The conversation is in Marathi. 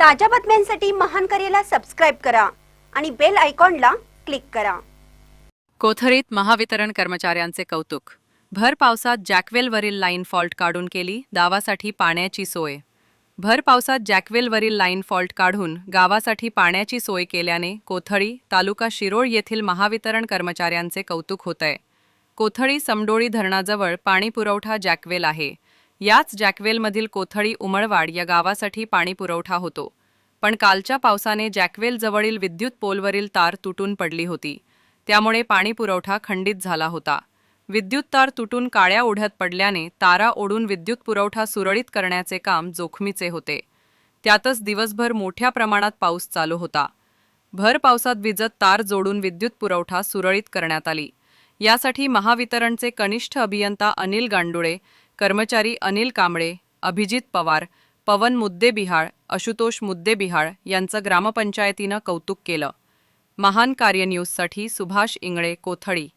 ताज्या बातम्यांसाठी महान करेला सबस्क्राईब करा आणि बेल आयकॉनला क्लिक करा. कोथरीत महावितरण कर्मचाऱ्यांचे कौतुक. भर पावसात जॅकवेलवरील लाईन फॉल्ट काढून केली गावासाठी पाण्याची सोय. भर पावसात जॅकवेलवरील लाईन फॉल्ट काढून गावासाठी पाण्याची सोय केल्याने कोथळी तालुका शिरोळ येथील महावितरण कर्मचाऱ्यांचे कौतुक होत आहे कोथळी समडोळी धरणाजवळ पाणी पुरवठा जॅकवेल आहे. याच जॅकवेलमधील कोथळी उमळवाड या गावासाठी पाणी पुरवठा होतो. पण कालच्या पावसाने जॅकवेल जवळील विद्युत पोलवरील तार तुटून पडली होती. त्यामुळे पाणी पुरवठा खंडित झाला होता. विद्युत तार तुटून काळ्या ओढ्यात पडल्याने तारा ओढून विद्युत पुरवठा सुरळीत करण्याचे काम जोखमीचे होते. त्यातच दिवसभर मोठ्या प्रमाणात पाऊस चालू होता. भर पावसात विजत तार जोडून विद्युत पुरवठा सुरळीत करण्यात आली. यासाठी महावितरणचे कनिष्ठ अभियंता अनिल गांडुळे कर्मचारी अनिल कांबळे अभिजित पवार पवन मुद्देबिहाळ आशुतोष मुद्देबिहाळ यांचं ग्रामपंचायतीनं कौतुक केलं. महान कार्य न्यूजसाठी सुभाष इंगळे कोथळी.